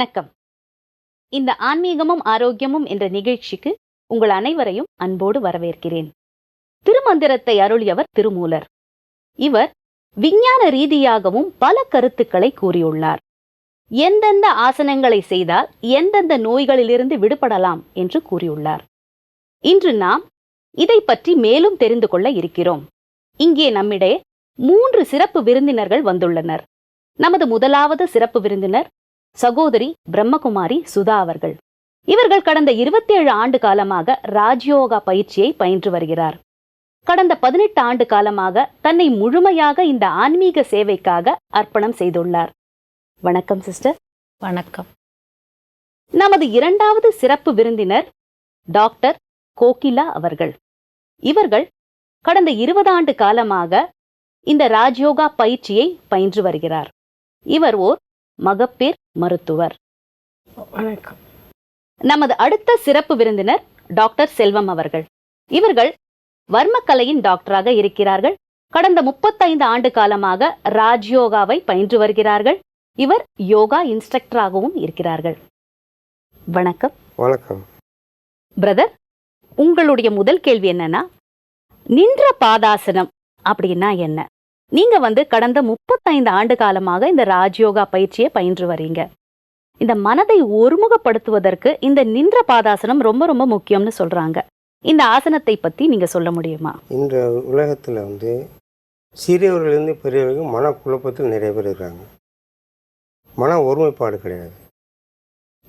வணக்கம். இந்த ஆன்மீகமும் ஆரோக்கியமும் என்ற நிகழ்ச்சிக்கு உங்கள் அனைவரையும் அன்போடு வரவேற்கிறேன். திருமந்திரத்தை அருளியவர் திருமூலர். இவர் விஞ்ஞான ரீதியாகவும் பல கருத்துக்களை கூறியுள்ளார். எந்தெந்த ஆசனங்களை செய்தால் எந்தெந்த நோய்களிலிருந்து விடுபடலாம் என்று கூறியுள்ளார். இன்று நாம் இதை பற்றி மேலும் தெரிந்து கொள்ள இருக்கிறோம். இங்கே நம்மிடையே மூன்று சிறப்பு விருந்தினர்கள் வந்துள்ளனர். நமது முதலாவது சிறப்பு விருந்தினர் சகோதரி பிரம்மகுமாரி சுதா அவர்கள். இவர்கள் கடந்த இருபத்தேழு ஆண்டு காலமாக ராஜயோகா பயிற்சியை பயின்று வருகிறார். கடந்த பதினெட்டு ஆண்டு காலமாக தன்னை முழுமையாக இந்த ஆன்மீக சேவைக்காக அர்ப்பணம் செய்துள்ளார். வணக்கம் சிஸ்டர். வணக்கம். நமது இரண்டாவது சிறப்பு விருந்தினர் டாக்டர் கோகிலா அவர்கள். இவர்கள் கடந்த இருபது ஆண்டு காலமாக இந்த ராஜயோகா பயிற்சியை பயின்று வருகிறார். இவர் ஓர் மகப்பேர் மருத்துவர். வணக்கம். நமது அடுத்த சிறப்பு விருந்தினர் டாக்டர் செல்வம் அவர்கள். இவர்கள் வர்மக்கலையின் டாக்டராக இருக்கிறார்கள். கடந்த முப்பத்தைந்து ஆண்டு காலமாக ராஜ்யோகாவை பயின்று வருகிறார்கள். இவர் யோகா இன்ஸ்ட்ரக்டராகவும் இருக்கிறார்கள். வணக்கம். வணக்கம். பிரதர் உங்களுடைய முதல் கேள்வி என்னன்னா நின்ற பாதாசனம் அப்படின்னா என்ன? நீங்க வந்து கடந்த முப்பத்தைந்து ஆண்டு காலமாக இந்த ராஜயோகா பயிற்சியை பயின்று வரீங்க. இந்த மனதை ஒருமுகப்படுத்துவதற்கு இந்த நின்ற பாதாசனம் ரொம்ப ரொம்ப முக்கியம்னு சொல்றாங்க. இந்த ஆசனத்தை பத்தி நீங்க சொல்ல முடியுமா? இந்த உலகத்தில் வந்து சிறியவர்களிருந்து பெரியவர்களுக்கு மனக்குழப்பத்தில் நிறைய பேர் இருக்காங்க. மன ஒருமைப்பாடு கிடையாது.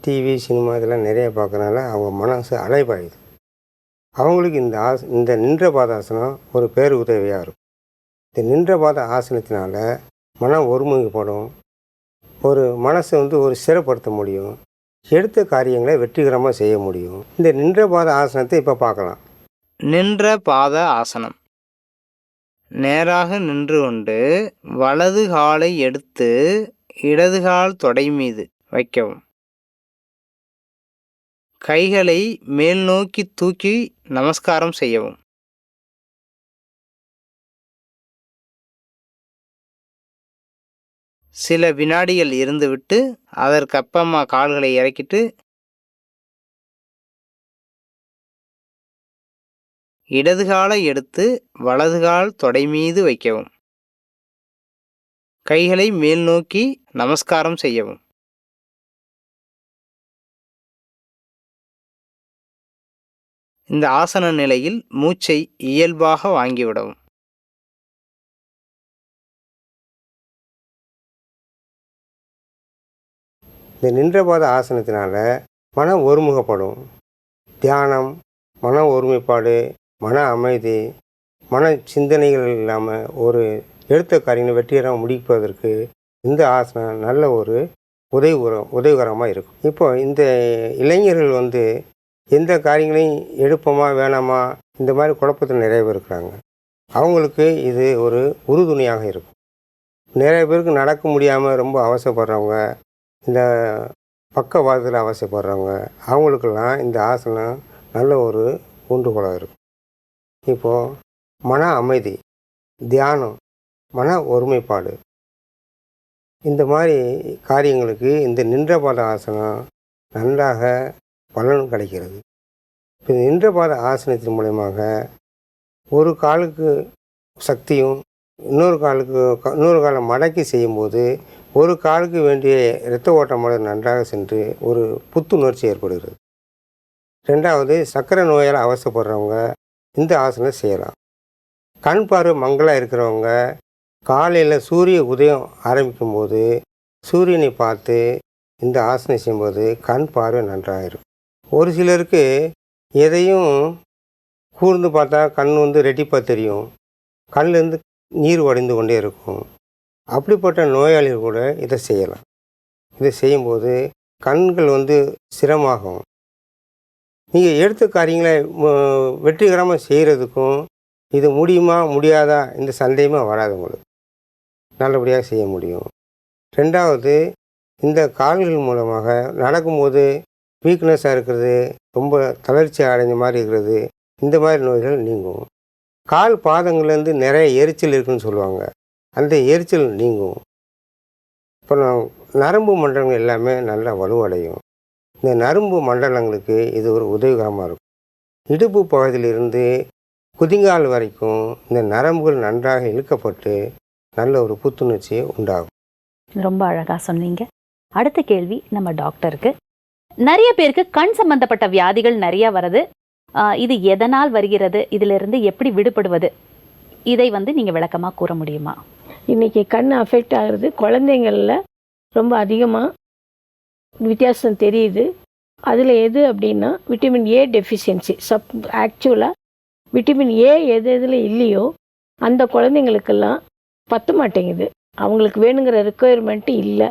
டிவி சினிமா இதெல்லாம் நிறைய பார்க்கறனால அவங்க மனசு அலைபாயுது. அவங்களுக்கு இந்த ஆஸ் இந்த நின்ற பாதாசனம் ஒரு பேர் உதவியாக இருக்கும். இந்த நின்ற பாத ஆசனத்தினால மனம் ஒருமுகப்படும். ஒரு மனசை வந்து ஒரு சிறப்படுத்த முடியும். எடுத்த காரியங்களை வெற்றிகரமாக செய்ய முடியும். இந்த நின்ற பாத ஆசனத்தை இப்போ பார்க்கலாம். நின்ற பாத ஆசனம். நேராக நின்று கொண்டு வலது காலை எடுத்து இடது கால் தொடை மீது வைக்கவும். கைகளை மேல் நோக்கி தூக்கி நமஸ்காரம் செய்யவும். சில வினாடிகள் இருந்துவிட்டு அதற்கு அதற்கப்பமா கால்களை இறக்கிட்டு இடது காலை எடுத்து வலது கால் தொடை மீது வைக்கவும். கைகளை மேல் நோக்கி நமஸ்காரம் செய்யவும். இந்த ஆசன நிலையில் மூச்சை இயல்பாக வாங்கிவிடவும். இந்த நின்றபாத ஆசனத்தினால மனம் ஒருமுகப்படும். தியானம் மன ஒருமைப்பாடு மன அமைதி மன சிந்தனைகள் இல்லாமல் ஒரு எடுத்த காரியங்களை வெற்றிகரமாக முடிப்பதற்கு இந்த ஆசனம் நல்ல ஒரு உதவிகரம் உதவிகரமாக இருக்கும். இப்போ இந்த இளைஞர்கள் வந்து எந்த காரியங்களையும் எடுப்போமா வேணாமா இந்த மாதிரி குழப்பத்தில் நிறைய பேர் இருக்கிறாங்க. அவங்களுக்கு இது ஒரு உறுதுணையாக இருக்கும். நிறைய பேருக்கு நடக்க முடியாமல் ரொம்ப அவசரப்படுறவங்க இந்த பக்கவாதத்தில் அவசியப்படுறவங்க அவங்களுக்கெல்லாம் இந்த ஆசனம் நல்ல ஒரு ஊன்றுகோலாக இருக்கும். இப்போது மன அமைதி தியானம் மன ஒருமைப்பாடு. இந்த மாதிரி காரியங்களுக்கு இந்த நின்ற பாத ஆசனம் நன்றாக பலன் கிடைக்கிறது. இப்போ நின்ற பாத ஆசனத்தின் மூலயமாக ஒரு காலுக்கு சக்தியும் இன்னொரு காலுக்கு இன்னொரு காலை மடக்கி செய்யும்போது ஒரு காலுக்கு வேண்டிய இரத்த ஓட்டமானது நன்றாக சென்று ஒரு புத்துணர்ச்சி ஏற்படுகிறது. ரெண்டாவது சர்க்கரை நோயால் அவசப்படுறவங்க இந்த ஆசனம் செய்யலாம். கண் பார்வை மங்கலாக இருக்கிறவங்க காலையில் சூரிய உதயம் ஆரம்பிக்கும் போது சூரியனை பார்த்து இந்த ஆசனம் செய்யும்போது கண் பார்வை நன்றாக இருக்கும் ஒரு சிலருக்கு எதையும் கூர்ந்து பார்த்தா கண் வந்து ரெட்டிப்பாக தெரியும். கண்லேருந்து நீர் வடிந்து கொண்டே இருக்கும். அப்படிப்பட்ட நோயாளிகள் கூட இதை செய்யலாம். இதை செய்யும்போது கண்கள் வந்து சிரமாகும் நீங்கள் எடுத்த காரியங்களை வெற்றிகரமாக செய்கிறதுக்கும் இது முடியுமா முடியாதா இந்த சந்தேகமாக வராது உங்களுக்கு. நல்லபடியாக செய்ய முடியும். ரெண்டாவது இந்த கால்கள் மூலமாக நடக்கும்போது வீக்னஸாக இருக்கிறது ரொம்ப தளர்ச்சி அடைஞ்ச மாதிரி இருக்கிறது இந்த மாதிரி நோய்கள் நீங்கும். கால் பாதங்கள்லேருந்து நிறைய எரிச்சல் இருக்குன்னு சொல்லுவாங்க. அந்த எரிச்சல் நீங்கும். இப்போ நான் நரம்பு மண்டலங்கள் எல்லாமே நல்லா வலுவடையும். இந்த நரம்பு மண்டலங்களுக்கு இது ஒரு உதவிகரமாக இருக்கும். இடுப்பு பகுதியிலிருந்து குதிங்கால் வரைக்கும் இந்த நரம்புகள் நன்றாக இழுக்கப்பட்டு நல்ல ஒரு புத்துணர்ச்சி உண்டாகும். ரொம்ப அழகாக சொன்னீங்க. அடுத்த கேள்வி நம்ம டாக்டருக்கு. நிறைய பேருக்கு கண் சம்பந்தப்பட்ட வியாதிகள் நிறைய வருது இது எதனால் வருகிறது? இதிலிருந்து எப்படி விடுபடுவது? இதை வந்து நீங்கள் விளக்கமாக கூற முடியுமா? இன்றைக்கி கண் அஃபெக்ட் ஆகிறது குழந்தைங்களில் ரொம்ப அதிகமாக வித்தியாசம் தெரியுது. அதில் எது அப்படின்னா விட்டமின் ஏ டெஃபிஷியன்சி சப் ஆக்சுவலாக விட்டமின் ஏ எது எதில் இல்லையோ அந்த குழந்தைங்களுக்கெல்லாம் பத்த மாட்டேங்குது. அவங்களுக்கு வேணுங்கிற ரெக்குயர்மெண்ட்டு இல்லை.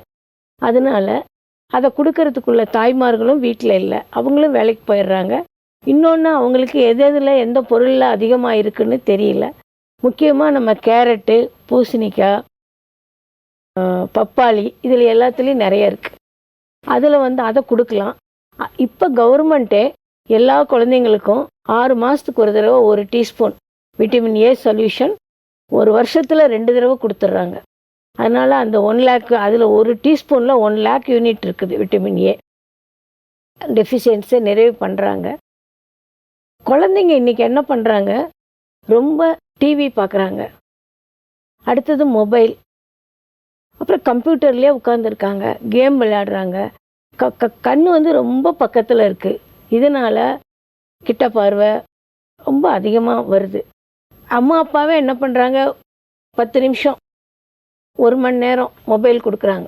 அதனால அதை கொடுக்கறதுக்குள்ள தாய்மார்களும் வீட்டில் இல்லை. அவங்களும் வேலைக்கு போயிடுறாங்க. இன்னொன்று அவங்களுக்கு எது எதில் எந்த பொருளில் அதிகமாக இருக்குன்னு தெரியல. முக்கியமாக நம்ம கேரட்டு பூசணிக்காய் பப்பாளி இதில் எல்லாத்துலேயும் நிறைய இருக்குது அதில் வந்து அதை கொடுக்கலாம். இப்போ கவர்மெண்ட்டே எல்லா குழந்தைங்களுக்கும் ஆறு மாதத்துக்கு ஒரு தடவை ஒரு டீஸ்பூன் விட்டமின் ஏ சொல்யூஷன் ஒரு வருஷத்தில் ரெண்டு தடவை கொடுத்துட்றாங்க. அதனால் அந்த ஒன் லேக் அதில் ஒரு டீஸ்பூனில் ஒன் லேக் யூனிட் இருக்குது விட்டமின் ஏ டெஃபிஷியன்ஸை நிறைவு பண்ணுறாங்க குழந்தைங்க இன்றைக்கி என்ன பண்ணுறாங்க ரொம்ப டிவி பார்க்குறாங்க அடுத்தது மொபைல் அப்புறம் கம்ப்யூட்டர்லேயே உட்காந்துருக்காங்க கேம் விளையாடுறாங்க. க க கண் வந்து ரொம்ப பக்கத்தில் இருக்குது இதனால் கிட்ட பார்வை ரொம்ப அதிகமாக வருது. அம்மா அப்பாவே என்ன பண்ணுறாங்க பத்து நிமிஷம் ஒரு மணி நேரம் மொபைல் கொடுக்குறாங்க.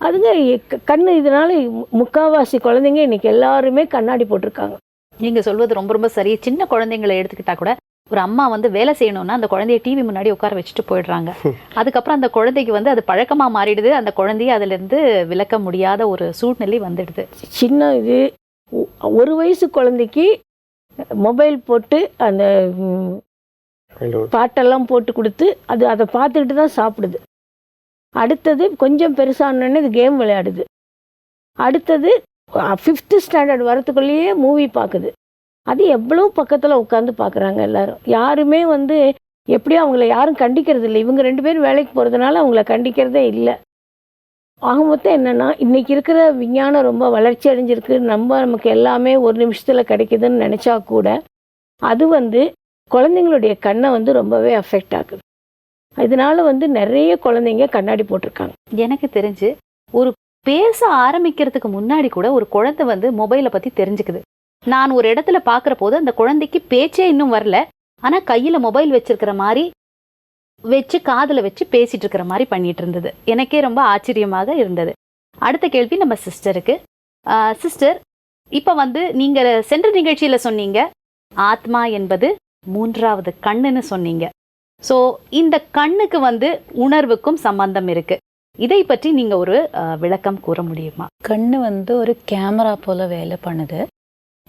அதுங்க கண் கண்ணு இதனால முக்காவாசி குழந்தைங்க இன்னைக்கு எல்லாருமே கண்ணாடி போட்டிருக்காங்க. நீங்கள் சொல்வது ரொம்ப ரொம்ப சரி. சின்ன குழந்தைங்களை எடுத்துக்கிட்டா கூட ஒரு அம்மா வந்து வேலை செய்யணும்னா அந்த குழந்தைய டிவி முன்னாடி உட்கார வச்சுட்டு போயிடுறாங்க. அதுக்கப்புறம் அந்த குழந்தைக்கு வந்து அது பழக்கமா மாறிடுது. அந்த குழந்தைய அதுல இருந்து விலக்க முடியாத ஒரு சூழ்நிலை வந்துடுது. சின்ன இது ஒரு வயசு குழந்தைக்கு மொபைல் போட்டு அந்த பாட்டெல்லாம் போட்டு கொடுத்து அது அதை பார்த்துக்கிட்டு தான் சாப்பிடுது. அடுத்தது கொஞ்சம் பெருசானோடனே இது கேம் விளையாடுது. அடுத்தது ஃபிஃப்த்து ஸ்டாண்டர்ட் வரத்துக்குள்ளேயே மூவி பார்க்குது. அது எவ்வளோ பக்கத்தில் உட்காந்து பார்க்குறாங்க எல்லாரும். யாருமே வந்து எப்படியும் அவங்கள யாரும் கண்டிக்கிறது இல்லை. இவங்க ரெண்டு பேரும் வேலைக்கு போகிறதுனால அவங்கள கண்டிக்கிறதே இல்லை. ஆக மொத்தம் என்னென்னா இன்றைக்கி இருக்கிற விஞ்ஞானம் ரொம்ப வளர்ச்சி அடைஞ்சிருக்கு. நம்ம நமக்கு எல்லாமே ஒரு நிமிஷத்தில் கிடைக்குதுன்னு நினச்சா கூட அது வந்து குழந்தைங்களுடைய கண்ணை வந்து ரொம்பவே அஃபெக்ட் ஆகுது இதனால வந்து நிறைய குழந்தைங்க கண்ணாடி போட்டிருக்காங்க. எனக்கு தெரிஞ்சு ஒரு பேச ஆரம்பிக்கிறதுக்கு முன்னாடி கூட ஒரு குழந்தை வந்து மொபைலை பற்றி தெரிஞ்சுக்குது. நான் ஒரு இடத்துல பார்க்குற போது அந்த குழந்தைக்கு பேச்சே இன்னும் வரல. ஆனால் கையில் மொபைல் வச்சிருக்கிற மாதிரி வச்சு காதில் வச்சு பேசிட்டு இருக்கிற மாதிரி பண்ணிட்டு இருந்தது எனக்கே ரொம்ப ஆச்சரியமாக இருந்தது. அடுத்த கேள்வி நம்ம சிஸ்டருக்கு. சிஸ்டர் இப்போ வந்து நீங்கள் சென்ற நிகழ்ச்சியில் சொன்னீங்க ஆத்மா என்பது மூன்றாவது கண்ணுன்னு சொன்னீங்க. ஸோ இந்த கண்ணுக்கு வந்து உணர்வுக்கும் சம்பந்தம் இருக்கு. இதை பற்றி நீங்கள் ஒரு விளக்கம் கூற முடியுமா? கண்ணு வந்து ஒரு கேமரா போல வேலை பண்ணுது.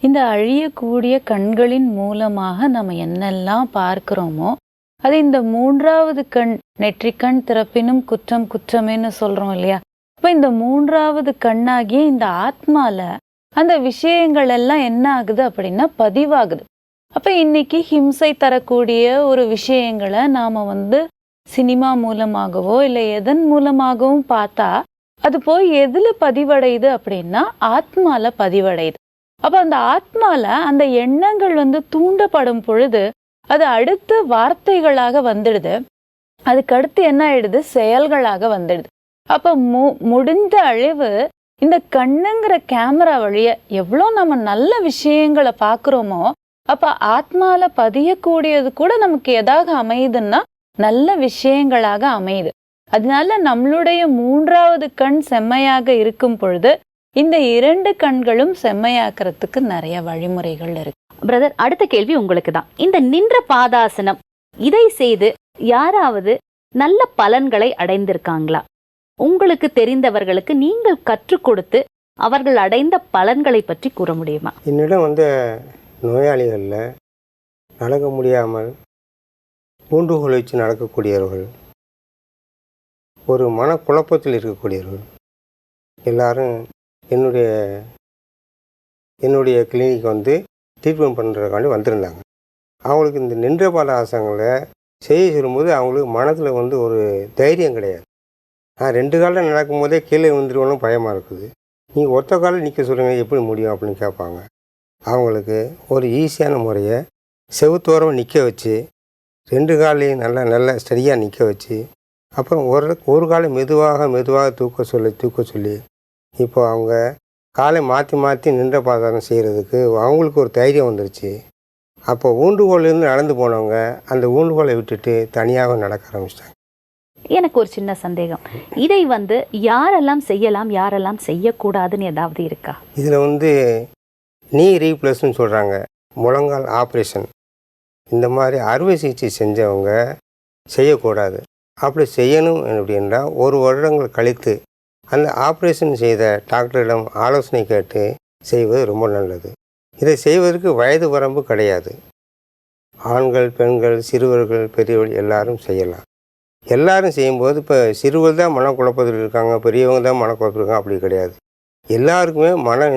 இந்த அழியக்கூடிய கண்களின் மூலமாக நம்ம என்னெல்லாம் பார்க்கிறோமோ அது இந்த மூன்றாவது கண் நெற்றிக்கண் திறப்பினும் குற்றம் குற்றமேன்னு சொல்றோம் இல்லையா? அப்ப இந்த மூன்றாவது கண்ணாகிய இந்த ஆத்மால அந்த விஷயங்கள் எல்லாம் என்ன ஆகுது அப்படின்னா பதிவாகுது. அப்ப இன்னைக்கு ஹிம்சை தரக்கூடிய ஒரு விஷயங்களை நாம வந்து சினிமா மூலமாகவோ இல்லை எதன் மூலமாகவும் பார்த்தா அது போய் எதுல பதிவடையுது அப்படின்னா ஆத்மால பதிவடையுது. அப்போ அந்த ஆத்மால அந்த எண்ணங்கள் வந்து தூண்டப்படும் பொழுது அது அடுத்து வார்த்தைகளாக வந்துடுது. அதுக்கு அடுத்து என்ன ஆயிடுது? செயல்களாக வந்துடுது. அப்போ மு முடிந்த அழிவு இந்த கண்ணுங்கிற கேமரா வழிய எவ்வளோ நம்ம நல்ல விஷயங்களை பார்க்குறோமோ அப்போ ஆத்மால பதியக்கூடியது கூட நமக்கு எதாக அமையுதுன்னா நல்ல விஷயங்களாக அமையுது. அதனால நம்மளுடைய மூன்றாவது கண் செம்மையாக இருக்கும் பொழுது இந்த இரண்டு கண்களும் செம்மையாக்குறதுக்கு நிறைய வழிமுறைகள் இருக்கு. பிரதர் அடுத்த கேள்வி உங்களுக்கு தான் இந்த நின்ற பாதாசனம் இதை செய்து யாராவது நல்ல பலன்களை அடைந்திருக்காங்களா? உங்களுக்கு தெரிந்தவர்களுக்கு நீங்கள் கற்றுக் கொடுத்து அவர்கள் அடைந்த பலன்களை பற்றி கூற முடியுமா? என்னிடம் வந்த நோயாளிகளில் நடக்க முடியாமல் ஊன்றுகோல் வச்சு நடக்கக்கூடியவர்கள் ஒரு மனக்குழப்பத்தில் இருக்கக்கூடியவர்கள் எல்லாரும் என்னுடைய என்னுடைய கிளினிக் வந்து ட்ரீட்மெண்ட் பண்ணுறதுக்காண்டி வந்திருந்தாங்க. அவங்களுக்கு இந்த நின்ற பால ஆசங்களை செய்ய சொல்லும்போது அவங்களுக்கு மனதில் வந்து ஒரு தைரியம் கிடையாது. நான் ரெண்டு காலில் நடக்கும்போதே கீழே விழுந்துருவோன்னு பயமாக இருக்குது. நீங்கள் ஒத்த காலில் நிற்க சொல்லுங்கள் எப்படி முடியும் அப்படின்னு கேட்பாங்க. அவங்களுக்கு ஒரு ஈஸியான முறையை செவுத்தோரம் நிற்க வச்சு ரெண்டு காலையும் நல்லா நல்லா சரியாக நிற்க வச்சு அப்புறம் ஒரு ஒரு காலை மெதுவாக மெதுவாக தூக்க சொல்லி தூக்க சொல்லி இப்போ அவங்க காலை மாற்றி மாற்றி நின்ற பாதாரம் செய்கிறதுக்கு அவங்களுக்கு ஒரு தைரியம் வந்துருச்சு. அப்போ ஊண்டுகோல்லேருந்து நடந்து போனவங்க அந்த ஊண்டுகோலை விட்டுட்டு தனியாக நடக்க ஆரம்பிச்சிட்டாங்க. எனக்கு ஒரு சின்ன சந்தேகம். இதை வந்து யாரெல்லாம் செய்யலாம் யாரெல்லாம் செய்யக்கூடாதுன்னு ஏதாவது இருக்கா? இதில் வந்து நீ ரீப்ளேஸ்னு சொல்கிறாங்க முழங்கால் ஆப்ரேஷன் இந்த மாதிரி அறுவை சிகிச்சை செஞ்சவங்க செய்யக்கூடாது. அப்படி செய்யணும் அப்படின்னா ஒரு வருடங்கள் கழித்து அந்த ஆப்ரேஷன் செய்த டாக்டரிடம் ஆலோசனை கேட்டு செய்வது ரொம்ப நல்லது. இதை செய்வதற்கு வயது வரம்பு கிடையாது. ஆண்கள் பெண்கள் சிறுவர்கள் பெரியவர்கள் எல்லாரும் செய்யலாம். எல்லாரும் செய்யும்போது இப்போ சிறுவர் தான் மனக்குழப்பத்தில் இருக்காங்க பெரியவங்க தான் மனக்குழப்பத்தில் இருக்காங்க அப்படி கிடையாது. எல்லாருக்குமே மன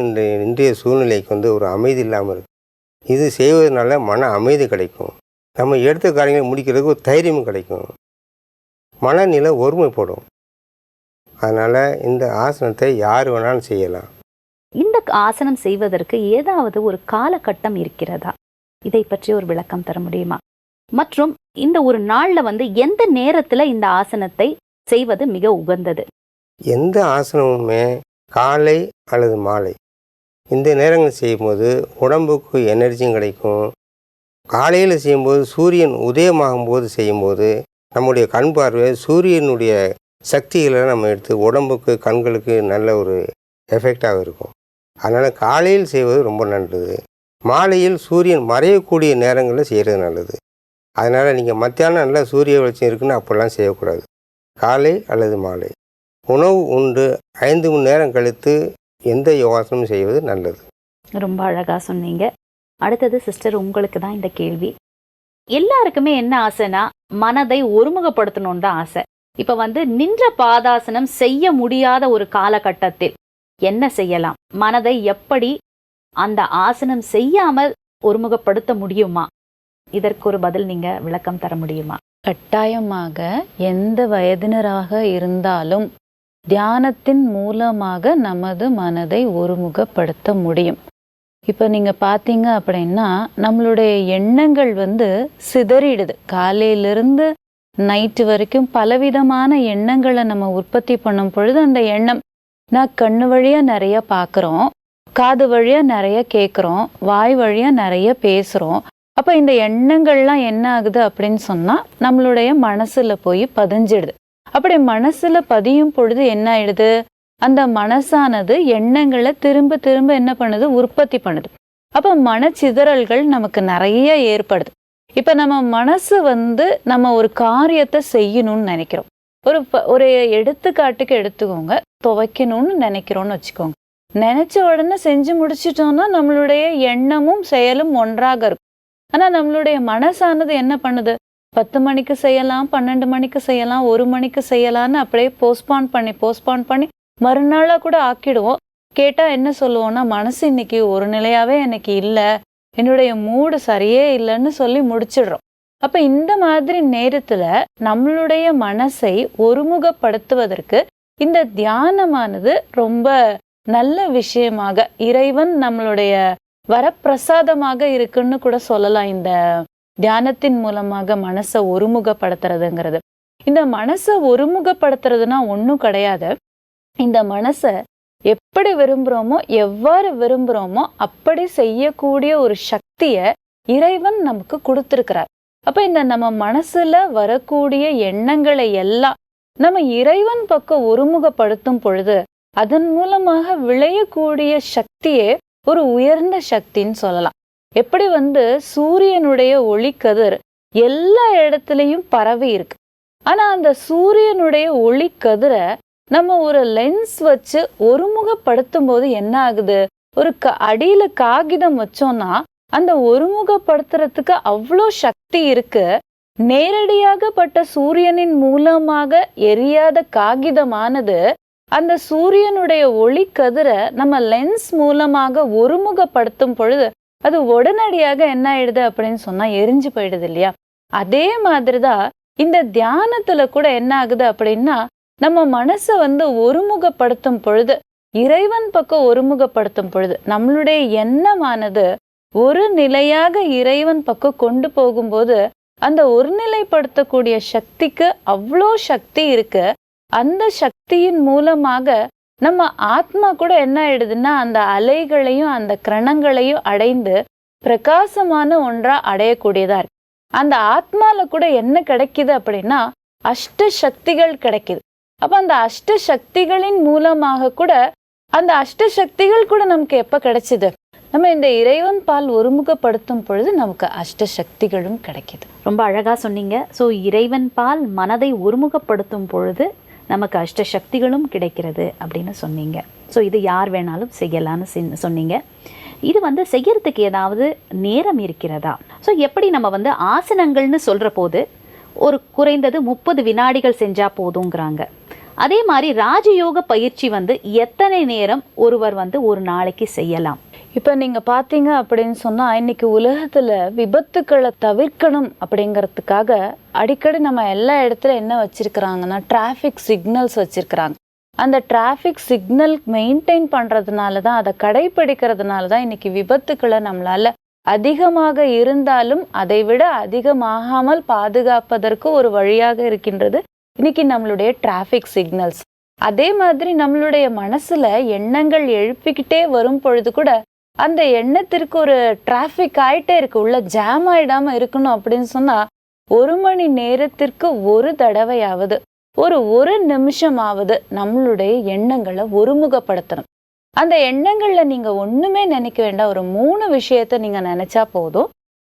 இன்றைய சூழ்நிலைக்கு வந்து ஒரு அமைதி இல்லாமல் இருக்கு. இது செய்வதனால மன அமைதி கிடைக்கும். நம்ம எடுத்த காரியங்களை முடிக்கிறதுக்கு ஒரு தைரியமும் கிடைக்கும். மனநிலை ஒருமைப்படும். அதனால் இந்த ஆசனத்தை யார் வேணாலும் செய்யலாம். இந்த ஆசனம் செய்வதற்கு ஏதாவது ஒரு காலகட்டம் இருக்கிறதா? இதை பற்றி ஒரு விளக்கம் தர முடியுமா? மற்றும் இந்த ஒரு நாள்ல வந்து எந்த நேரத்துல இந்த ஆசனத்தை செய்வது மிக உகந்தது? எந்த ஆசனமுமே காலை அல்லது மாலை. இந்த நேரங்கள் செய்யும்போது உடம்புக்கு எனர்ஜியும் கிடைக்கும். காலையில் செய்யும்போது சூரியன் உதயமாகும் போது செய்யும்போது நம்முடைய கண் பார்வை சூரியனுடைய சக்திகளை நம்ம எடுத்து உடம்புக்கு கண்களுக்கு நல்ல ஒரு எஃபெக்டாக இருக்கும். அதனால் காலையில் செய்வது ரொம்ப நல்லது. மாலையில் சூரியன் மறையக்கூடிய நேரங்களில் செய்கிறது நல்லது. அதனால் நீங்கள் மத்தியானம் நல்லா சூரிய வெளிச்சம் இருக்குன்னு அப்போல்லாம் செய்யக்கூடாது. காலை அல்லது மாலை. உணவு உண்டு. ஐந்து மணி நேரம் கழித்து எந்த யோகாசனமும் செய்வது நல்லது. ரொம்ப அழகாக சொன்னீங்க. அடுத்தது சிஸ்டர் உங்களுக்கு தான் இந்த கேள்வி. எல்லாருக்குமே என்ன ஆசைனா மனதை ஒருமுகப்படுத்தணும்னு தான் ஆசை. இப்ப வந்து நின்ற பாதாசனம் செய்ய முடியாத ஒரு காலகட்டத்தில் என்ன செய்யலாம்? மனதை எப்படி அந்த ஆசனம் செய்யாமல் ஒருமுகப்படுத்த முடியுமா? இதற்கு ஒரு பதில் நீங்க விளக்கம் தர முடியுமா? கட்டாயமாக எந்த வயதினராக இருந்தாலும் தியானத்தின் மூலமாக நமது மனதை ஒருமுகப்படுத்த முடியும். இப்போ நீங்க பார்த்தீங்க அப்படின்னா நம்மளுடைய எண்ணங்கள் வந்து சிதறிடுது. காலையிலிருந்து நைட்டு வரைக்கும் பலவிதமான எண்ணங்களை நம்ம உற்பத்தி பண்ணும் பொழுது அந்த எண்ணம் நான் கண்ணு வழியா நிறைய பார்க்குறோம் காது வழியா நிறைய கேட்குறோம் வாய் வழியா நிறைய பேசுகிறோம் அப்போ இந்த எண்ணங்கள்லாம் என்ன ஆகுது அப்படின்னு சொன்னால் நம்மளுடைய மனசில் போய் பதிஞ்சிடுது. அப்படி மனசில் பதியும் பொழுது என்ன ஆயிடுது? அந்த மனசானது எண்ணங்களை திரும்ப திரும்ப என்ன பண்ணுது? உற்பத்தி பண்ணுது. அப்போ மனச்சிதறல்கள் நமக்கு நிறைய ஏற்படுது. இப்ப நம்ம மனசு வந்து நம்ம ஒரு காரியத்தை செய்யணும்னு நினைக்கிறோம். ஒரு ப- ஒரு எடுத்துக்காட்டுக்கு எடுத்துக்கோங்க. துவைக்கணும்னு நினைக்கிறோம்னு வச்சுக்கோங்க. நினைச்ச உடனே செஞ்சு முடிச்சிட்டோம்னா நம்மளுடைய எண்ணமும் செயலும் ஒன்றாக இருக்கும். ஆனா நம்மளுடைய மனசானது என்ன பண்ணுது? பத்து மணிக்கு செய்யலாம் பன்னெண்டு மணிக்கு செய்யலாம் ஒரு மணிக்கு செய்யலாம்னு அப்படியே போஸ்ட்பான் பண்ணி போஸ்ட்பான் பண்ணி மறுநாளாக கூட ஆக்கிடுவோம். கேட்டால் என்ன சொல்லுவோம்னா மனசு இன்னைக்கு ஒரு நிலையாகவே எனக்கு இல்லை. என்னுடைய மூடு சரியே இல்லைன்னு சொல்லி முடிச்சிடுறோம். அப்போ இந்த மாதிரி நேரத்தில் நம்மளுடைய மனசை ஒருமுகப்படுத்துவதற்கு இந்த தியானமானது ரொம்ப நல்ல விஷயமாக இறைவன் நம்மளுடைய வரப்பிரசாதமாக இருக்குன்னு கூட சொல்லலாம். இந்த தியானத்தின் மூலமாக மனசை ஒருமுகப்படுத்துறதுங்கிறது. இந்த மனசை ஒருமுகப்படுத்துறதுனா ஒன்றும் கிடையாது. இந்த மனசை எப்படி விரும்புகிறோமோ எவ்வாறு விரும்புகிறோமோ அப்படி செய்யக்கூடிய ஒரு சக்தியை இறைவன் நமக்கு கொடுத்துருக்கிறார். அப்போ இந்த நம்ம மனசில் வரக்கூடிய எண்ணங்களை எல்லாம் நம்ம இறைவன் பக்கம் ஒருமுகப்படுத்தும் பொழுது அதன் மூலமாக விளையக்கூடிய சக்தியே ஒரு உயர்ந்த சக்தின்னு சொல்லலாம். எப்படி வந்து சூரியனுடைய ஒளிக்கதிர் எல்லா இடத்துலையும் பரவி இருக்கு. ஆனால் அந்த சூரியனுடைய ஒளிக்கதிரை நம்ம ஒரு லென்ஸ் வச்சு ஒருமுகப்படுத்தும் போது என்ன ஆகுது? ஒரு க அடியில காகிதம் வச்சோம்னா அந்த ஒருமுகப்படுத்துறதுக்கு அவ்வளோ சக்தி இருக்கு. நேரடியாக பட்ட சூரியனின் மூலமாக எரியாத காகிதமானது அந்த சூரியனுடைய ஒளி கதிர நம்ம லென்ஸ் மூலமாக ஒருமுகப்படுத்தும் பொழுது அது உடனடியாக என்ன ஆயிடுது அப்படின்னு சொன்னா எரிஞ்சு போயிடுது இல்லையா? அதே மாதிரிதான் இந்த தியானத்துல கூட என்ன ஆகுது அப்படின்னா நம்ம மனசை வந்து ஒருமுகப்படுத்தும் பொழுது இறைவன் பக்கம் ஒருமுகப்படுத்தும் பொழுது நம்மளுடைய எண்ணமானது ஒரு நிலையாக இறைவன் பக்கம் கொண்டு போகும்போது அந்த ஒருநிலைப்படுத்தக்கூடிய சக்திக்கு அவ்வளோ சக்தி இருக்கு. அந்த சக்தியின் மூலமாக நம்ம ஆத்மா கூட என்ன ஆயிடுதுன்னா அந்த அலைகளையும் அந்த கிரணங்களையும் அடைந்து பிரகாசமான ஒன்றா அடையக்கூடியதா இருக்கு. அந்த ஆத்மால கூட என்ன கிடைக்குது அப்படின்னா அஷ்ட சக்திகள் கிடைக்குது. அப்ப அந்த அஷ்ட சக்திகளின் மூலமாக கூட அந்த அஷ்ட சக்திகள் கூட நமக்கு எப்ப கிடைச்சது? நம்ம இந்த இறைவன் பால் ஒருமுகப்படுத்தும் பொழுது நமக்கு அஷ்ட சக்திகளும் கிடைக்கிது. ரொம்ப அழகா சொன்னீங்க. ஸோ இறைவன் பால் மனதை ஒருமுகப்படுத்தும் பொழுது நமக்கு அஷ்ட சக்திகளும் கிடைக்கிறது அப்படின்னு சொன்னீங்க. ஸோ இது யார் வேணாலும் செய்யலான்னு சொன்னீங்க. இது வந்து செய்யறதுக்கு ஏதாவது நேரம் இருக்கிறதா? ஸோ எப்படி நம்ம வந்து ஆசனங்கள்னு சொல்கிற போது ஒரு குறைந்தது முப்பது வினாடிகள் செஞ்சால் போதுங்கிறாங்க. அதே மாதிரி ராஜயோக பயிற்சி வந்து எத்தனை நேரம் ஒருவர் வந்து ஒரு நாளைக்கு செய்யலாம்? இப்போ நீங்கள் பார்த்தீங்க அப்படின்னு சொன்னால் இன்றைக்கி உலகத்தில் விபத்துக்களை தவிர்க்கணும் அப்படிங்கிறதுக்காக அடிக்கடி நம்ம எல்லா இடத்துல என்ன வச்சுருக்குறாங்கன்னா டிராஃபிக் சிக்னல்ஸ் வச்சுருக்கிறாங்க. அந்த டிராஃபிக் சிக்னல் மெயின்டைன் பண்ணுறதுனால தான் அதை கடைப்பிடிக்கிறதுனால தான் இன்னைக்கு விபத்துக்களை நம்மளால அதிகமாக இருந்தாலும் அதை விட அதிகமாகாமல் பாதுகாப்பதற்கு ஒரு வழியாக இருக்கின்றது இன்னைக்கு நம்மளுடைய டிராஃபிக் சிக்னல்ஸ் அதே மாதிரி நம்மளுடைய மனசுல எண்ணங்கள் எழுப்பிக்கிட்டே வரும் பொழுது கூட அந்த எண்ணத்திற்கு ஒரு டிராஃபிக் ஆயிட்டே இருக்கு. உள்ள ஜாம் ஆயிடாம இருக்கணும் அப்படின்னு சொன்னா ஒரு மணி நேரத்திற்கு ஒரு தடவையாவது ஒரு ஒரு நிமிஷமாவது நம்மளுடைய எண்ணங்களை ஒருமுகப்படுத்தணும். அந்த எண்ணங்கள்ல நீங்க ஒண்ணுமே நினைக்க வேண்டாம். ஒரு மூணு விஷயத்த நீங்க நினைச்சா போதும்.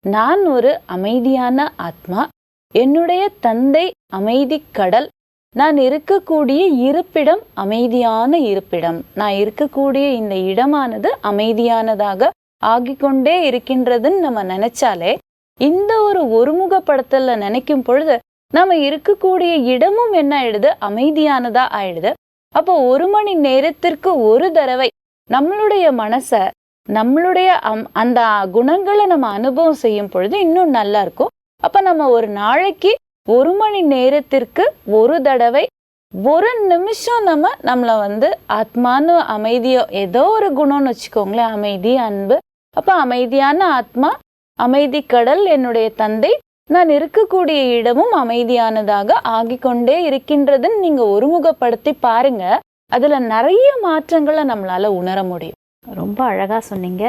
நான் ஒரு அமைதியான ஆத்மா என்னுடைய தந்தை அமைதி கடல். நான் இருக்கக்கூடிய இருப்பிடம் அமைதியான இருப்பிடம். நான் இருக்கக்கூடிய இந்த இடமானது அமைதியானதாக ஆகிக்கொண்டே இருக்கின்றதுன்னு நம்ம நினைச்சாலே இந்த ஒரு ஒருமுகப்படுத்தல நினைக்கும் பொழுது நம்ம இருக்கக்கூடிய இடமும் என்ன ஆயிடுது? அமைதியானதா ஆயிடுது. அப்போ ஒரு மணி நேரத்திற்கு ஒரு தடவை நம்மளுடைய மனச நம்மளுடைய அம்- அந்த குணங்களை நம்ம அனுபவம் செய்யும் பொழுது இன்னும் நல்லா இருக்கும். அப்ப நம்ம ஒரு நாளைக்கு ஒரு மணி நேரத்திற்கு ஒரு தடவை ஒரு நிமிஷம் நம்ம நம்மளை வந்து ஆத்மான்னு அமைதியோ ஏதோ ஒரு குணம்னு வச்சுக்கோங்களேன் அமைதி அன்பு. அப்ப அமைதியான ஆத்மா அமைதி கடல் என்னுடைய தந்தை நான் இருக்கக்கூடிய இடமும் அமைதியானதாக ஆகிக்கொண்டே இருக்கின்றதுன்னு நீங்க ஒருமுகப்படுத்தி பாருங்க. அதுல நிறைய மாற்றங்களை நம்மளால உணர முடியும். ரொம்ப அழகா சொன்னீங்க.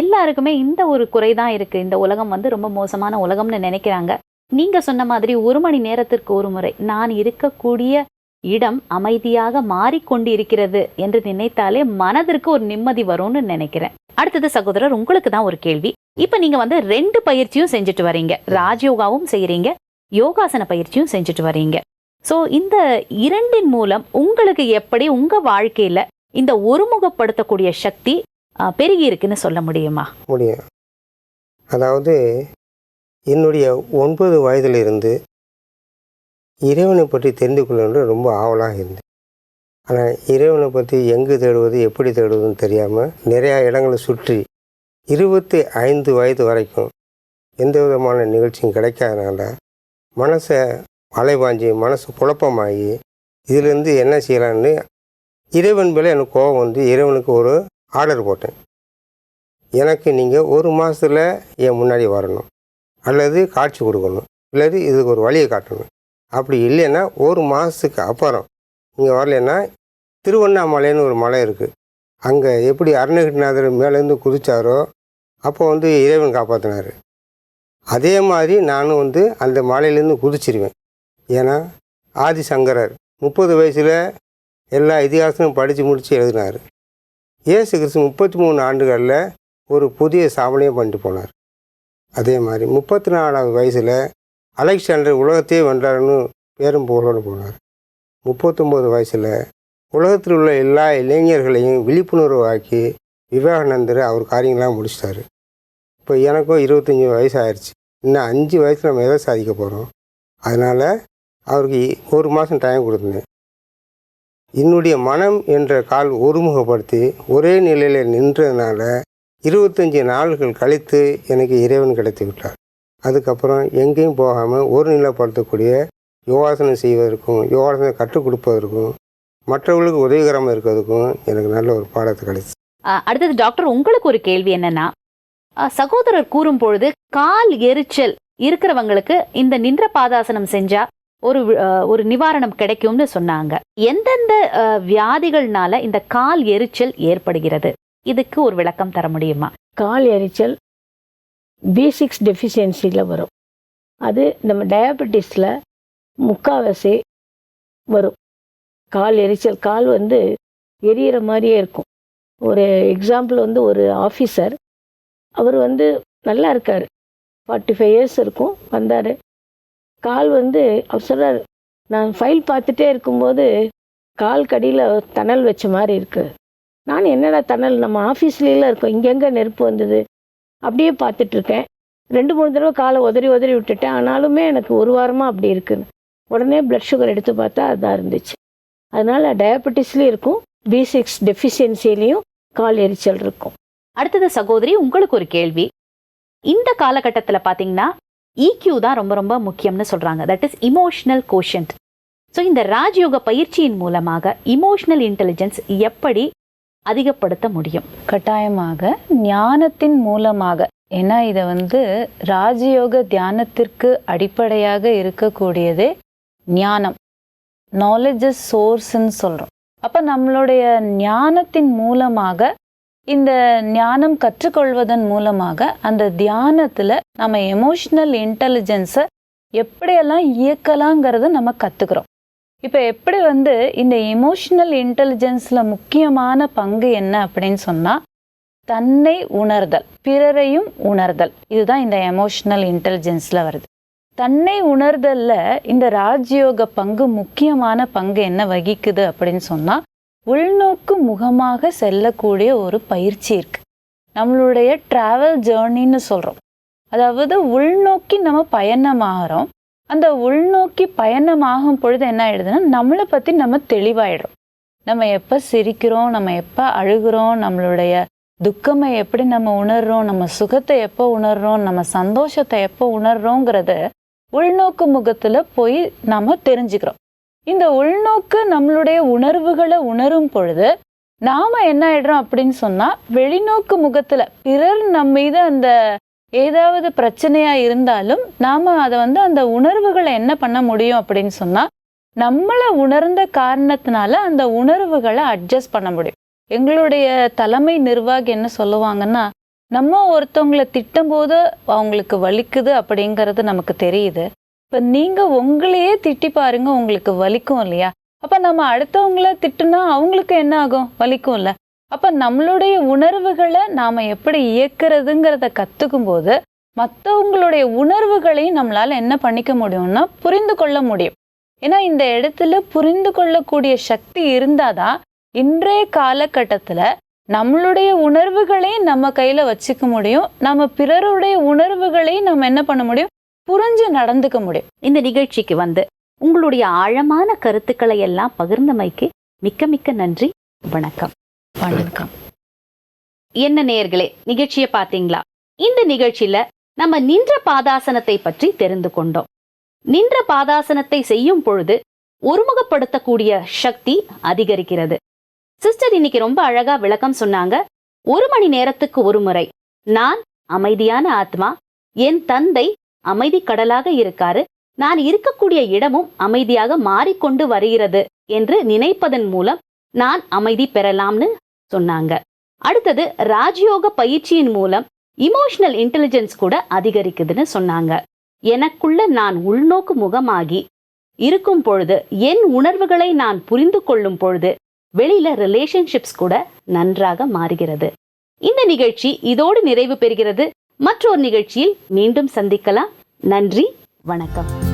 எல்லாருக்குமே இந்த ஒரு குறை தான் இருக்கு. இந்த உலகம் வந்து ரொம்ப மோசமான உலகம்னு நினைக்கிறாங்க. நீங்க சொன்ன மாதிரி ஒரு மணி நேரத்திற்கு ஒரு முறை நான் இருக்கக்கூடிய இடம் அமைதியாக மாறிக்கொண்டு இருக்கிறது என்று நினைத்தாலே மனதிற்கு ஒரு நிம்மதி வரும்னு நினைக்கிறேன். அடுத்தது சகோதரர் உங்களுக்கு தான் ஒரு கேள்வி. இப்ப நீங்க வந்து ரெண்டு பயிற்சியும் செஞ்சுட்டு வரீங்க. ராஜயோகாவும் செய்யறீங்க யோகாசன பயிற்சியும் செஞ்சுட்டு வரீங்க. சோ இந்த இரண்டின் மூலம் உங்களுக்கு எப்படி உங்க வாழ்க்கையில இந்த ஒருமுகப்படுத்தக்கூடிய சக்தி பெருகி இருக்குன்னு சொல்ல முடியுமா? முடியும். அதாவது என்னுடைய ஒன்பது வயதிலிருந்து இறைவனை பற்றி தெரிந்து கொள்ள ரொம்ப ஆவலாக இருந்தேன். ஆனால் இறைவனை பற்றி எங்கு தேடுவது எப்படி தேடுவதுன்னு தெரியாமல் நிறையா இடங்களை சுற்றி இருபத்தி ஐந்து வயது வரைக்கும் எந்த விதமான நிகழ்ச்சியும் கிடைக்காதனால மனசை அலைபாஞ்சி மனசு குழப்பமாகி இதிலிருந்து என்ன செய்யலான்னு இறைவன் மேலே எனக்கு கோபம் வந்து இறைவனுக்கு ஒரு ஆர்டர் போட்டேன். எனக்கு நீங்கள் ஒரு மாதத்தில் என் முன்னாடி வரணும். அல்லது காட்சி கொடுக்கணும். அல்லது இதுக்கு ஒரு வழியை காட்டணும். அப்படி இல்லைன்னா ஒரு மாதத்துக்கு அப்புறம் நீங்கள் வரலைன்னா திருவண்ணாமலைன்னு ஒரு மலை இருக்குது அங்கே எப்படி அருணகிரிநாதர் மேலேருந்து குதித்தாரோ அப்போ வந்து இறைவன் காப்பாற்றினார் அதே மாதிரி நானும் வந்து அந்த மலையிலேருந்து குதிச்சிருவேன். ஏன்னா ஆதிசங்கரர் முப்பது வயசில் எல்லா இதிகாசமும் படித்து முடித்து எழுதினார். இயேசு கிறிஸ்து முப்பத்தி மூணு ஆண்டுகளில் ஒரு புதிய சாதனையை பண்ணிட்டு போனார். அதே மாதிரி முப்பத்தி நாலாவது வயசில் அலெக்சாண்டர் உலகத்தையே வென்றார்னு பேரும் புகழோடு போனார். முப்பத்தொம்போது வயசில் உலகத்தில் உள்ள எல்லா இளைஞர்களையும் விழிப்புணர்வு ஆக்கி விவேகானந்தர் அவர் காரியங்களாம் முடிச்சிட்டாரு. இப்போ எனக்கும் இருபத்தஞ்சி வயசு ஆயிடுச்சு இன்னும் அஞ்சு வயசில் நம்ம எதை சாதிக்க போகிறோம் அதனால் அவருக்கு ஒரு மாதம் டைம் கொடுத்துருந்தேன் என்னுடைய மனம் என்ற கால் ஒருமுகப்படுத்தி ஒரே நிலையில் நின்றதுனால இருபத்தஞ்சி நாள்கள் கழித்து எனக்கு இறைவன் கிடைத்து விட்டார். அதுக்கப்புறம் எங்கேயும் போகாமல் ஒரு நிலைப்படுத்தக்கூடிய யோகாசனம் செய்வதற்கும் யோகாசனம் கற்றுக் கொடுப்பதற்கும் மற்றவர்களுக்கு உதவிகரமாக இருக்கிறதுக்கும் எனக்கு நல்ல ஒரு பாடத்தை கிடைச்சி. அடுத்தது டாக்டர் உங்களுக்கு ஒரு கேள்வி என்னன்னா சகோதரர் கூறும் பொழுது கால் எரிச்சல் இருக்கிறவங்களுக்கு இந்த நின்ற பாதாசனம் செஞ்சா ஒரு ஒரு நிவாரணம் கிடைக்கும்னு சொன்னாங்க. எந்தெந்த வியாதிகள்னால இந்த கால் எரிச்சல் ஏற்படுகிறது? இதுக்கு ஒரு விளக்கம் தர முடியுமா? கால் எரிச்சல் பி சிக்ஸ் டெஃபிஷியன்சியில் வரும். அது நம்ம டயபெட்டிஸில் முக்காவாசி வரும். கால் எரிச்சல் கால் வந்து எரியிற மாதிரியே இருக்கும். ஒரு எக்ஸாம்பிள் வந்து ஒரு ஆஃபீஸர் அவர் வந்து நல்லா இருக்கார். ஃபார்ட்டி ஃபைவ் இயர்ஸ் இருக்கும் வந்தார். கால் வந்து அவர் சொல்கிறார் நான் ஃபைல் பார்த்துட்டே இருக்கும்போது கால் கடியில் தணல் வச்ச மாதிரி இருக்குது நான் என்னடா தணல் நம்ம ஆஃபீஸ்லாம் இருக்கோம் இங்கெங்கே நெருப்பு வந்தது? அப்படியே பார்த்துட்ருக்கேன் ரெண்டு மூணு தடவை காலை உதறி உதறி விட்டுட்டேன். ஆனாலுமே எனக்கு ஒரு வாரமாக அப்படி இருக்குது உடனே பிளட் சுகர் எடுத்து பார்த்தா அதான் இருந்துச்சு. அதனால் டயபெட்டிஸ்லேயும் இருக்கும் பி சிக்ஸ் டெஃபிஷியன்சிலையும் கால் எரிச்சல் இருக்கும். அடுத்தது சகோதரி உங்களுக்கு ஒரு கேள்வி. இந்த காலகட்டத்தில் பார்த்தீங்கன்னா இக்யூ தான் ரொம்ப ரொம்ப முக்கியம்னு சொல்கிறாங்க that is emotional quotient so இந்த ராஜயோக பயிற்சியின் மூலமாக இமோஷ்னல் இன்டெலிஜென்ஸ் எப்படி அதிகப்படுத்த முடியும்? கட்டாயமாக ஞானத்தின் மூலமாக. ஏன்னா இதை வந்து ராஜயோக தியானத்திற்கு அடிப்படையாக இருக்கக்கூடியதே ஞானம். நாலேஜ் சோர்ஸ்ன்னு சொல்கிறோம் அப்போ நம்மளுடைய ஞானத்தின் மூலமாக இந்த ஞானம் கற்றுக்கொள்வதன் மூலமாக அந்த தியானத்தில் நம்ம எமோஷ்னல் இன்டெலிஜென்ஸை எப்படியெல்லாம் இயக்கலாங்கிறத நம்ம கற்றுக்குறோம் இப்போ எப்படி வந்து இந்த எமோஷ்னல் இன்டெலிஜென்ஸில் முக்கியமான பங்கு என்ன அப்படின்னு சொன்னால் தன்னை உணர்தல் பிறரையும் உணர்தல். இதுதான் இந்த எமோஷ்னல் இன்டெலிஜென்ஸில் வருது. தன்னை உணர்தலில் இந்த ராஜ்யோக பங்கு முக்கியமான பங்கு என்ன வகிக்குது அப்படின்னு சொன்னால் உள்நோக்கு முகமாக செல்லக்கூடிய ஒரு பயிற்சி இருக்கு. நம்மளுடைய டிராவல் ஜேர்னின்னு சொல்கிறோம் அதாவது உள்நோக்கி நம்ம பயணமாகறோம். அந்த உள்நோக்கி பயணமாகும் பொழுது என்ன ஆயிடுதுன்னா நம்மளை பற்றி நம்ம தெளிவாயிடுறோம். நம்ம எப்போ சிரிக்கிறோம் நம்ம எப்போ அழுகிறோம் நம்மளுடைய துக்கமை எப்படி நம்ம உணர்றோம் நம்ம சுகத்தை எப்போ உணர்றோம் நம்ம சந்தோஷத்தை எப்போ உணர்றோங்கிறத உள்நோக்கு முகத்தில் போய் நம்ம தெரிஞ்சுக்கிறோம். இந்த உள்நோக்கு நம்மளுடைய உணர்வுகளை உணரும் பொழுது நாம என்ன ஆயிடுறோம் அப்படின்னு சொன்னா வெளிநோக்கு முகத்துல பிறர் நம்ம மீது அந்த ஏதாவது பிரச்சனையா இருந்தாலும் நாம அதை வந்து அந்த உணர்வுகளை என்ன பண்ண முடியும் அப்படின்னு சொன்னா நம்மளை உணர்ந்த காரணத்தினால அந்த உணர்வுகளை அட்ஜஸ்ட் பண்ண முடியும். எங்களுடைய தலைமை நிர்வாகி என்ன சொல்லுவாங்கன்னா நம்ம ஒருத்தவங்களை திட்டும்போது அவங்களுக்கு வலிக்குது அப்படிங்கிறது நமக்கு தெரியுது. இப்போ நீங்கள் உங்களையே திட்டி பாருங்க உங்களுக்கு வலிக்கும் இல்லையா? அப்போ நம்ம அடுத்தவங்கள திட்டுனா அவங்களுக்கு என்ன ஆகும்? வலிக்கும்ல அப்போ நம்மளுடைய உணர்வுகளை நாம் எப்படி இயக்கிறதுங்கிறத கற்றுக்கும் போது மற்றவங்களுடைய உணர்வுகளையும் நம்மளால் என்ன பண்ணிக்க முடியும்னா புரிந்து கொள்ள முடியும். ஏன்னா இந்த இடத்துல புரிந்து கொள்ளக்கூடிய சக்தி இருந்தாதான் இன்றைய காலகட்டத்தில் நம்மளுடைய உணர்வுகளையும் நம்ம கையில் வச்சுக்க முடியும். நம்ம பிறருடைய உணர்வுகளையும் நம்ம என்ன பண்ண முடியும்? புரிஞ்சு நடந்துக்க முடியும். இந்த நிகழ்ச்சிக்கு வந்து உங்களுடைய ஆழமான கருத்துக்களை எல்லாம் பகிர்ந்தமைக்கு மிக்க மிக்க நன்றி. வணக்கம். வணக்கம். என்ன நேயர்களே நிகழ்ச்சியை பார்த்தீங்களா? இந்த நிகழ்ச்சியில நம்ம நின்ற பாதாசனத்தை பற்றி தெரிந்து கொண்டோம். நின்ற பாதாசனத்தை செய்யும் பொழுது ஒருமுகப்படுத்தக்கூடிய சக்தி அதிகரிக்கிறது. சிஸ்டர் இன்னைக்கு ரொம்ப அழகா விளக்கம் சொன்னாங்க. ஒரு மணி நேரத்துக்கு ஒரு முறை நான் அமைதியான ஆத்மா என் தந்தை அமைதி கடலாக இருக்காரு. நான் இருக்கக்கூடிய இடமும் அமைதியாக மாறிக்கொண்டு வருகிறது என்று நினைப்பதன் மூலம் நான் அமைதி பெறலாம்னு சொன்னாங்க. அடுத்தது ராஜயோக பயிற்சியின் மூலம் இமோஷனல் இன்டெலிஜென்ஸ் கூட அதிகரிக்குதுன்னு சொன்னாங்க. எனக்குள்ள நான் உள்நோக்கு முகமாகி இருக்கும் பொழுது என் உணர்வுகளை நான் புரிந்து கொள்ளும் பொழுது வெளியில ரிலேஷன்ஷிப்ஸ் கூட நன்றாக மாறுகிறது. இந்த நிகழ்ச்சி இதோடு நிறைவு பெறுகிறது. மற்றொரு நிகழ்ச்சியில் மீண்டும் சந்திக்கலாம். நன்றி வணக்கம்.